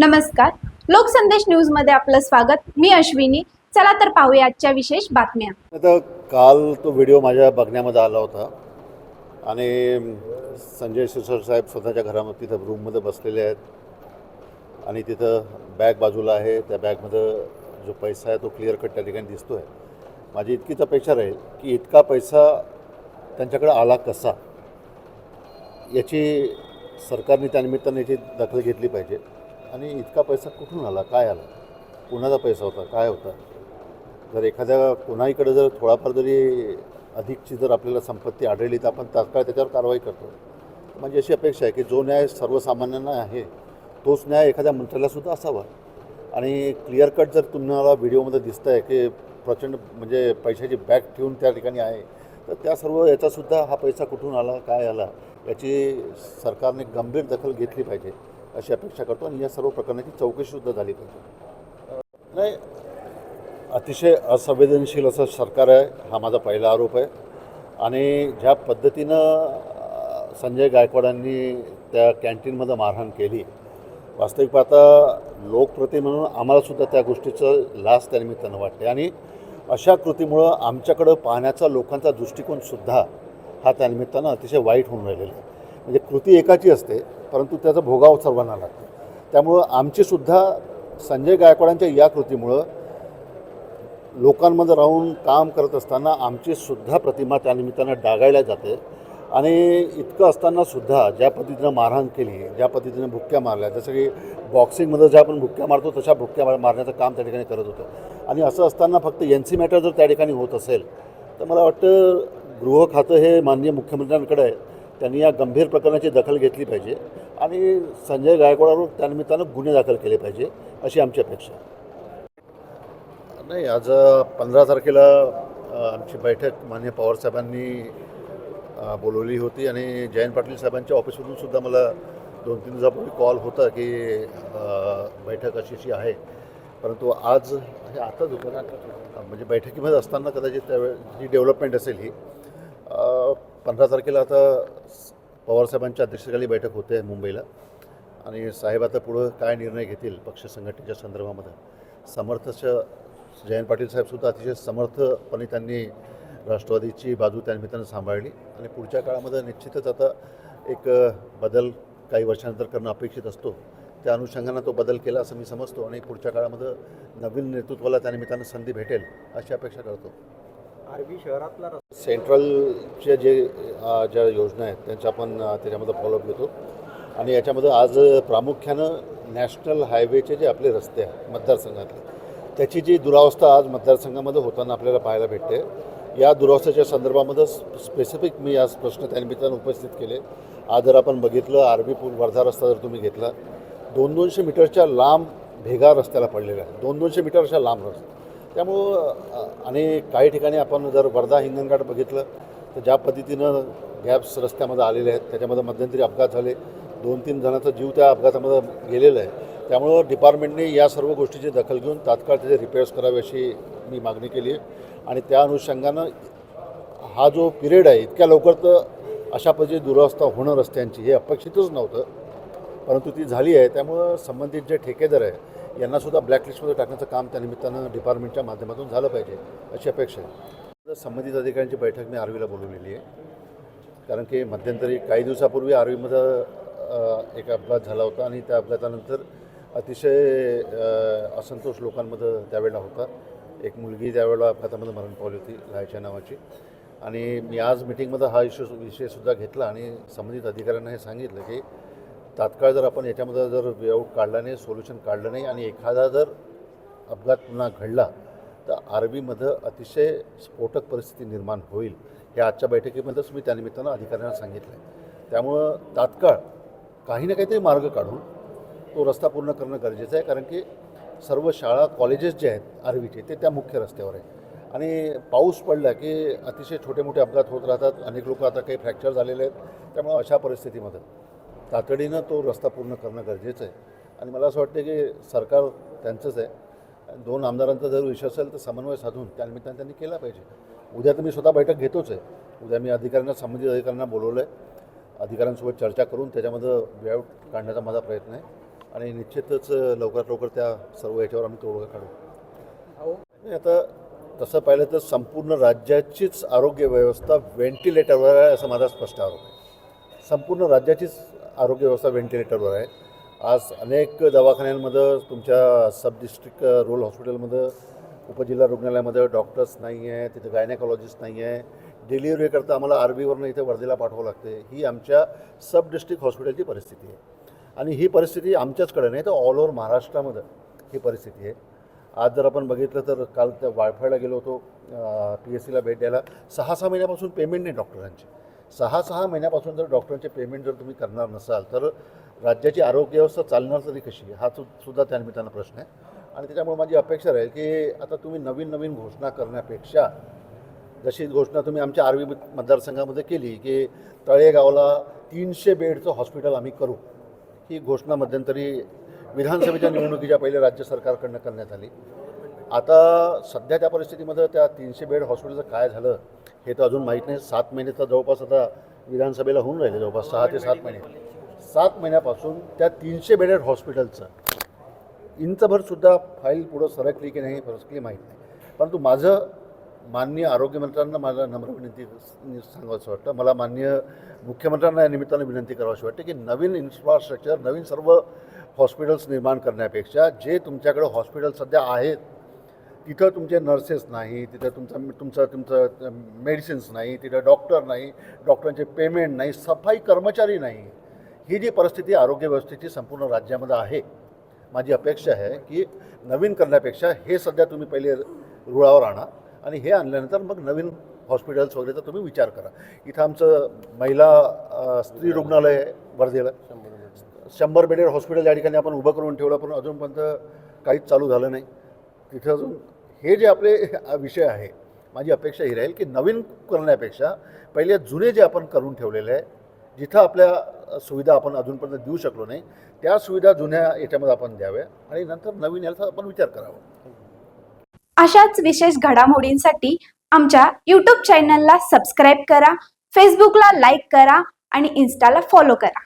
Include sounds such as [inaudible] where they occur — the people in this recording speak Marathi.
नमस्कार. लोकसंदेश न्यूजमध्ये आपलं स्वागत. मी अश्विनी. चला तर पाहूया आजच्या विशेष बातम्या. आता काल तो व्हिडिओ माझ्या बघण्यामध्ये आला होता. आणि संजय सुसर साहेब स्वतःच्या घरामध्ये तिथं रूममध्ये बसलेले आहेत. आणि तिथं बॅग बाजूला आहे. त्या बॅगमध्ये जो पैसा आहे तो क्लिअर कट त्या ठिकाणी दिसतो आहे माझी इतकीच अपेक्षा राहील की इतका पैसा त्यांच्याकडे आला कसा? याची सरकारने त्यानिमित्ताने याची दखल घेतली पाहिजे. आणि इतका पैसा कुठून आला? काय आला? कुणाचा पैसा होता? काय होता? जर एखाद्या कोणाहीकडे जर थोडाफार जरी अधिकची जर आपल्याला संपत्ती आढळली तर आपण तात्काळ त्याच्यावर कारवाई करतो. म्हणजे अशी अपेक्षा आहे की जो न्याय सर्वसामान्यांना आहे तोच न्याय एखाद्या मंत्र्यालासुद्धा असावा. आणि क्लिअर कट जर तुम्हाला व्हिडिओमध्ये दिसतं आहे की प्रचंड म्हणजे पैशाची बॅग ठेवून त्या ठिकाणी आहे तर त्या सर्व याचासुद्धा हा पैसा कुठून आला काय आला याची सरकारने गंभीर दखल घेतली पाहिजे. अशी अपेक्षा करतो आणि या सर्व प्रकरणाची चौकशीसुद्धा झाली पाहिजे. नाही अतिशय असंवेदनशील असं सरकार आहे हा माझा पहिला आरोप आहे. आणि ज्या पद्धतीनं संजय गायकवाडांनी त्या कॅन्टीनमध्ये मारहाण केली वास्तविक पाहता लोकप्रती म्हणून आम्हालासुद्धा त्या गोष्टीचं लास त्यानिमित्तानं वाटते. आणि अशा कृतीमुळं आमच्याकडं पाहण्याचा लोकांचा दृष्टिकोनसुद्धा हा त्यानिमित्तानं अतिशय वाईट होऊन राहिलेला आहे. म्हणजे कृती एकाची असते परंतु त्याचा भोगाव सर्वांना लागतो. त्यामुळं आमचीसुद्धा संजय गायकवाडांच्या या कृतीमुळं लोकांमध्ये राहून काम करत असताना आमचीसुद्धा प्रतिमा त्यानिमित्तानं डागायला जाते. आणि इतकं असतानासुद्धा ज्या पद्धतीनं मारहाण केली ज्या पद्धतीनं भुक्क्या मारल्या जसं की बॉक्सिंगमध्ये ज्या आपण भुक्क्या मारतो तशा भुक्क्या मार- मारण्याचं काम त्या ठिकाणी करत होतं. आणि असं असताना फक्त एन सी मॅटर जर त्या ठिकाणी होत असेल तर मला वाटतं गृह खातं हे माननीय मुख्यमंत्र्यांकडे आहे. त्यांनी या गंभीर प्रकरणाची दखल घेतली पाहिजे. आणि संजय गायकवाडावर त्यानिमित्तानं गुन्हे दाखल केले पाहिजे अशी आमची अपेक्षा आहे. नाही आज पंधरा तारखेला आमची बैठक मान्य पवारसाहेबांनी बोलवली होती आणि जयंत पाटील साहेबांच्या ऑफिसमधून सुद्धा मला दोन तीन दिवसापूर्वी कॉल होता की बैठक अशी अशी आहे. परंतु आज हे आताच होतं म्हणजे बैठकीमध्ये असताना कदाचित त्यावेळी जी डेव्हलपमेंट असेल ही पंधरा तारखेला आता पवारसाहेबांच्या अध्यक्षतेखाली बैठक होते मुंबईला. आणि साहेब आता पुढं काय निर्णय घेतील पक्ष संघटनेच्या संदर्भामध्ये? समर्थच्या जयंत पाटील साहेबसुद्धा अतिशय समर्थपणे त्यांनी राष्ट्रवादीची बाजू त्यानिमित्तानं सांभाळली. आणि पुढच्या काळामध्ये निश्चितच आता एक बदल काही वर्षानंतर करणं अपेक्षित असतो. त्या अनुषंगानं तो बदल केला असं मी समजतो. आणि पुढच्या काळामध्ये नवीन नेतृत्वाला त्यानिमित्तानं संधी भेटेल अशी अपेक्षा करतो. आरबी शहरातला सेंट्रलच्या जे ज्या योजना आहेत त्यांच्या आपण त्याच्यामध्ये फॉलोअप घेतो. आणि याच्यामध्ये आज प्रामुख्यानं नॅशनल हायवेचे जे आपले रस्ते आहेत मतदारसंघातले त्याची जी दुरावस्था आज मतदारसंघामध्ये होताना आपल्याला पाहायला भेटते. या दुरावस्थेच्या संदर्भामध्ये स्पेसिफिक मी आज प्रश्न त्यानिमित्तानं उपस्थित केले. आज जर आपण बघितलं आरबी पूल वर्धा रस्ता जर तुम्ही घेतला दोन दोनशे मीटरच्या लांब भेगा रस्त्याला पडलेला आहे. दोन दोनशे मीटरच्या लांब रस्ता. त्यामुळं आणि काही ठिकाणी आपण जर वर्धा हिंगणघाट बघितलं तर ज्या पद्धतीनं गॅप्स रस्त्यामध्ये आलेले आहेत त्याच्यामध्ये मध्यंतरी अपघात झाले. दोन तीन जणांचा जीव त्या अपघातामध्ये गेलेला आहे. त्यामुळं डिपार्टमेंटने या सर्व गोष्टीची दखल घेऊन तात्काळ त्याचे रिपेअर्स करावे अशी मी मागणी केली आहे. आणि त्या अनुषंगानं हा जो पिरियड आहे इतक्या लवकर तर अशा पद्धतीची दुरावस्था होणं रस्त्यांची हे अपेक्षितच नव्हतं. परंतु ती झाली आहे त्यामुळं संबंधित जे ठेकेदार आहे यांनासुद्धा ब्लॅकलिस्टमध्ये टाकण्याचं काम त्या निमित्तानं डिपार्टमेंटच्या माध्यमातून झालं पाहिजे अशी अपेक्षा आहे. संबंधित अधिकाऱ्यांची बैठक मी आर्वीला बोलवलेली आहे. कारण की मध्यंतरी काही दिवसापूर्वी आरवीमध्ये एक अपघात झाला होता आणि त्या अपघातानंतर अतिशय असंतोष लोकांमध्ये त्यावेळेला होता. एक मुलगी त्यावेळेला अपघातामध्ये मरण पावली होती लायच्या नावाची. आणि मी आज मिटिंगमध्ये हा इश्यू विषयसुद्धा घेतला आणि संबंधित अधिकाऱ्यांना हे सांगितलं की तात्काळ जर आपण याच्यामध्ये जर वेआउट काढला नाही सोल्युशन काढलं नाही आणि एखादा जर अपघात पुन्हा घडला तर आर्वीमध्ये अतिशय स्फोटक परिस्थिती निर्माण होईल हे आजच्या बैठकीमध्येच मी त्यानिमित्तानं अधिकाऱ्यांना सांगितलं आहे त्यामुळं तात्काळ काही ना काहीतरी मार्ग काढून तो रस्ता पूर्ण करणं गरजेचं आहे कारण की सर्व शाळा कॉलेजेस जे आहेत आर्वीचे ते त्या मुख्य रस्त्यावर आहे आणि पाऊस पडला की अतिशय छोटे मोठे अपघात होत राहतात अनेक लोक आता काही फ्रॅक्चर झालेले आहेत त्यामुळं अशा परिस्थितीमध्ये तातडीनं तो रस्ता पूर्ण करणं गरजेचं आहे. आणि मला असं वाटतं की सरकार त्यांचंच आहे. दोन आमदारांचा जर विषय असेल तर समन्वय साधून त्यानिमित्तानं त्यांनी केला पाहिजे. उद्या तर मी स्वतः बैठक घेतोच आहे. उद्या मी अधिकाऱ्यांना संबंधित अधिकाऱ्यांना बोलवलं आहे अधिकाऱ्यांसोबत चर्चा करून त्याच्यामध्ये वेआउट काढण्याचा माझा प्रयत्न आहे. आणि निश्चितच लवकरात लवकर त्या सर्व याच्यावर आम्ही तोडगा काढू. अहो नाही, आता तसं पाहिलं तर संपूर्ण राज्याचीच आरोग्य व्यवस्था व्हेंटिलेटरवर आहे असं माझा स्पष्ट आरोप आहे. संपूर्ण राज्याचीच आरोग्य व्यवस्था व्हेंटिलेटरवर आहे. आज अनेक दवाखान्यांमध्ये तुमच्या सब डिस्ट्रिक्ट रुरल हॉस्पिटलमध्ये उपजिल्हा रुग्णालयामध्ये डॉक्टर्स नाही आहे तिथे गायनेकॉलॉजिस्ट नाही आहे. डिलिव्हरीकरता आम्हाला आरबीवरनं इथे वर्धेला पाठवावं लागते. ही आमच्या सब डिस्ट्रिक्ट हॉस्पिटलची परिस्थिती आहे. आणि ही परिस्थिती आमच्याचकडे नाही तर ऑल ओव्हर महाराष्ट्रामध्ये ही परिस्थिती आहे. आज जर आपण बघितलं तर काल त्या वायफायला गेलो होतो पी एस सीला भेट द्यायला. सहा सहा महिन्यापासून पेमेंट नाही डॉक्टरांची. सहा सहा महिन्यापासून जर डॉक्टरांचे पेमेंट जर तुम्ही करणार नसाल तर राज्याची आरोग्य व्यवस्था चालणार तरी कशी हा सु सुद्धा त्या निमित्तानं प्रश्न आहे. आणि त्याच्यामुळे माझी अपेक्षा राहील की आता तुम्ही नवीन नवीन घोषणा करण्यापेक्षा जशी घोषणा तुम्ही आमच्या आर्वी मतदारसंघामध्ये केली की तळेगावला तीनशे बेडचं हॉस्पिटल आम्ही करू ही घोषणा मध्यंतरी विधानसभेच्या निवडणुकीच्या पहिले राज्य सरकारकडनं करण्यात आली. आता सध्या त्या परिस्थितीमध्ये त्या तीनशे बेड हॉस्पिटलचं काय झालं हे तर अजून माहीत नाही. सात महिने तर जवळपास आता विधानसभेला होऊन राहिले जवळपास सहा ते सात महिने. सात महिन्यापासून त्या तीनशे बेडेड हॉस्पिटलचं इंचभरसुद्धा फाईल पुढं सरकली की नाही सरकली माहीत नाही. परंतु माझं माननीय आरोग्यमंत्र्यांना माझा नम्र विनंती सांगावंसं वाटतं. मला माननीय मुख्यमंत्र्यांना या निमित्तानं विनंती करावीशी वाटते की नवीन इन्फ्रास्ट्रक्चर नवीन सर्व हॉस्पिटल्स निर्माण करण्यापेक्षा जे तुमच्याकडे हॉस्पिटल सध्या आहेत तिथं तुमचे नर्सेस नाही तिथं तुमचं तुमचं तुमचं मेडिसिन्स नाही तिथं डॉक्टर नाही डॉक्टरांचे पेमेंट नाही सफाई कर्मचारी नाही. ही जी परिस्थिती आरोग्य व्यवस्थेची संपूर्ण राज्यामध्ये आहे. माझी अपेक्षा आहे की नवीन करण्यापेक्षा हे सध्या तुम्ही पहिले रुळावर आणा आणि हे आणल्यानंतर मग नवीन हॉस्पिटल्स वगैरेचा तुम्ही विचार करा. इथं आमचं महिला स्त्री रुग्णालय वर्धेला. शंभर बेडेड हॉस्पिटल या ठिकाणी आपण उभं करून ठेवलं पण अजूनपर्यंत काहीच चालू झालं नाही. तिथं अजून हे जे आपले [laughs] विषय आहे माझी अपेक्षा ही राहील की नवीन करण्यापेक्षा पहिले जुने जे आपण करून ठेवलेले आहे जिथं आपल्या सुविधा आपण अजूनपर्यंत देऊ शकलो नाही त्या सुविधा जुन्या याच्यामध्ये आपण द्याव्या आणि नंतर नवीन याचा आपण विचार करावा. अशाच विशेष घडामोडींसाठी आमच्या यूट्यूब चॅनलला सबस्क्राईब करा फेसबुकला लाईक करा आणि इन्स्टाला फॉलो करा.